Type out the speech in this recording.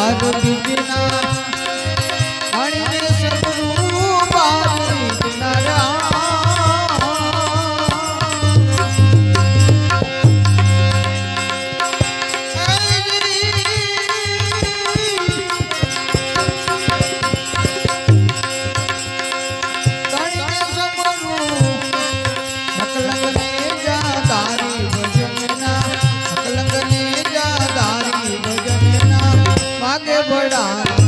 બાર બીજના পড়া